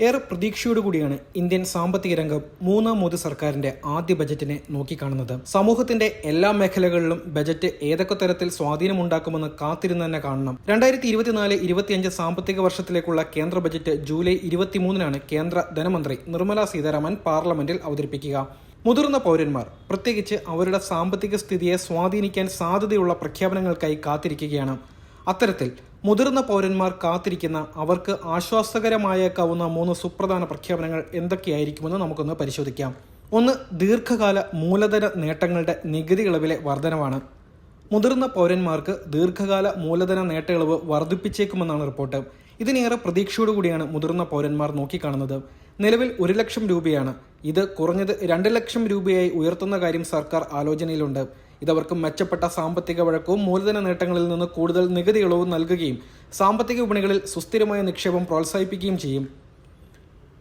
ഏറെ പ്രതീക്ഷയോടുകൂടിയാണ് ഇന്ത്യൻ സാമ്പത്തിക രംഗം മൂന്നാം മോദി സർക്കാരിന്റെ ആദ്യ ബജറ്റിനെ നോക്കിക്കാണുന്നത്. സമൂഹത്തിന്റെ എല്ലാ മേഖലകളിലും ബജറ്റ് ഏതൊക്കെ തരത്തിൽ സ്വാധീനമുണ്ടാക്കുമെന്ന് കാത്തിരുന്ന് തന്നെ കാണണം. രണ്ടായിരത്തി ഇരുപത്തിനാല് ഇരുപത്തിയഞ്ച് സാമ്പത്തിക വർഷത്തിലേക്കുള്ള കേന്ദ്ര ബജറ്റ് ജൂലൈ ഇരുപത്തിമൂന്നിനാണ് കേന്ദ്ര ധനമന്ത്രി നിർമ്മല സീതാരാമൻ പാർലമെന്റിൽ അവതരിപ്പിക്കുക. മുതിർന്ന പൗരന്മാർ പ്രത്യേകിച്ച് അവരുടെ സാമ്പത്തിക സ്ഥിതിയെ സ്വാധീനിക്കാൻ സാധ്യതയുള്ള പ്രഖ്യാപനങ്ങൾക്കായി കാത്തിരിക്കുകയാണ്. അത്തരത്തിൽ മുതിർന്ന പൗരന്മാർ കാത്തിരിക്കുന്ന അവർക്ക് ആശ്വാസകരമായേക്കാവുന്ന മൂന്ന് സുപ്രധാന പ്രഖ്യാപനങ്ങൾ എന്തൊക്കെയായിരിക്കുമെന്ന് നമുക്കൊന്ന് പരിശോധിക്കാം. ഒന്ന് ദീർഘകാല മൂലധന നേട്ടങ്ങളുടെ നികുതി ഇളവിലെ വർധനവാണ്. മുതിർന്ന പൗരന്മാർക്ക് ദീർഘകാല മൂലധന നേട്ടയിളവ് വർദ്ധിപ്പിച്ചേക്കുമെന്നാണ് റിപ്പോർട്ട്. ഇതിനേറെ പ്രതീക്ഷയോടുകൂടിയാണ് മുതിർന്ന പൗരന്മാർ നോക്കിക്കാണുന്നത്. നിലവിൽ ഒരു ലക്ഷം രൂപയാണ്. ഇത് കുറഞ്ഞത് രണ്ട് ലക്ഷം രൂപയായി ഉയർത്തുന്ന കാര്യം സർക്കാർ ആലോചനയിലുണ്ട്. ഇതവർക്ക് മെച്ചപ്പെട്ട സാമ്പത്തിക വഴക്കവും മൂലധന നേട്ടങ്ങളിൽ നിന്ന് കൂടുതൽ നികുതി ഇളവും നൽകുകയും സാമ്പത്തിക വിപണികളിൽ സുസ്ഥിരമായ നിക്ഷേപം പ്രോത്സാഹിപ്പിക്കുകയും ചെയ്യും.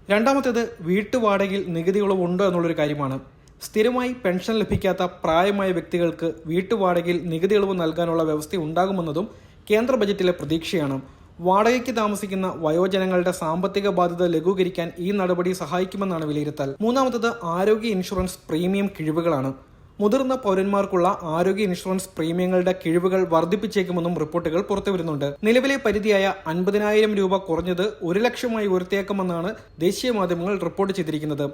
രണ്ടാമത്തേത് വീട്ടുവാടകയിൽ നികുതി ഇളവുണ്ടോ എന്നുള്ളൊരു കാര്യമാണ്. സ്ഥിരമായി പെൻഷൻ ലഭിക്കാത്ത പ്രായമായ വ്യക്തികൾക്ക് വീട്ടുവാടകയിൽ നികുതി ഇളവ് നൽകാനുള്ള വ്യവസ്ഥ ഉണ്ടാകുമെന്നതും കേന്ദ്ര ബജറ്റിലെ പ്രതീക്ഷയാണ്. വാടകയ്ക്ക് താമസിക്കുന്ന വയോജനങ്ങളുടെ സാമ്പത്തിക ബാധ്യത ലഘൂകരിക്കാൻ ഈ നടപടി സഹായിക്കുമെന്നാണ് വിലയിരുത്തൽ. മൂന്നാമത്തത് ആരോഗ്യ ഇൻഷുറൻസ് പ്രീമിയം കിഴിവുകളാണ്. മുതിർന്ന പൗരന്മാർക്കുള്ള ആരോഗ്യ ഇൻഷുറൻസ് പ്രീമിയങ്ങളുടെ കിഴിവുകൾ വർദ്ധിപ്പിച്ചേക്കുമെന്നും റിപ്പോർട്ടുകൾ പുറത്തുവരുന്നുണ്ട്. നിലവിലെ പരിധിയായ അൻപതിനായിരം രൂപ കുറഞ്ഞത് ഒരു ലക്ഷമായി ഉയർത്തിയേക്കുമെന്നാണ് ദേശീയ മാധ്യമങ്ങൾ റിപ്പോർട്ട് ചെയ്തിരിക്കുന്നത്.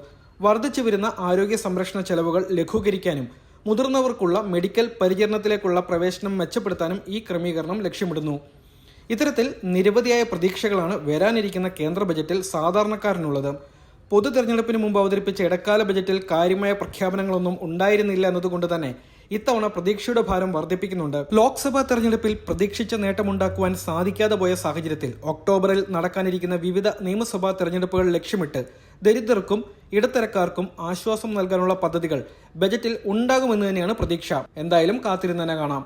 വർദ്ധിച്ചു വരുന്ന ആരോഗ്യ സംരക്ഷണ ചെലവുകൾ ലഘൂകരിക്കാനും മുതിർന്നവർക്കുള്ള മെഡിക്കൽ പരിചരണത്തിലേക്കുള്ള പ്രവേശനം മെച്ചപ്പെടുത്താനും ഈ ക്രമീകരണം ലക്ഷ്യമിടുന്നു. ഇത്തരത്തിൽ നിരവധിയായ പ്രതീക്ഷകളാണ് വരാനിരിക്കുന്ന കേന്ദ്ര ബജറ്റിൽ സാധാരണക്കാരനുള്ളത്. പൊതു തെരഞ്ഞെടുപ്പിന് മുമ്പ് അവതരിപ്പിച്ച ഇടക്കാല ബജറ്റിൽ കാര്യമായ പ്രഖ്യാപനങ്ങളൊന്നും ഉണ്ടായിരുന്നില്ല എന്നതുകൊണ്ട് തന്നെ ഇത്തവണ പ്രതീക്ഷയുടെ ഭാരം വർദ്ധിപ്പിക്കുന്നുണ്ട്. ലോക്സഭാ തെരഞ്ഞെടുപ്പിൽ പ്രതീക്ഷിച്ച നേട്ടമുണ്ടാക്കുവാൻ സാധിക്കാതെ പോയ സാഹചര്യത്തിൽ ഒക്ടോബറിൽ നടക്കാനിരിക്കുന്ന വിവിധ നിയമസഭാ തെരഞ്ഞെടുപ്പുകൾ ലക്ഷ്യമിട്ട് ദരിദ്രർക്കും ഇടത്തരക്കാർക്കും ആശ്വാസം നൽകാനുള്ള പദ്ധതികൾ ബജറ്റിൽ ഉണ്ടാകുമെന്ന് തന്നെയാണ് പ്രതീക്ഷ. എന്തായാലും കാത്തിരുന്ന് തന്നെ കാണാം.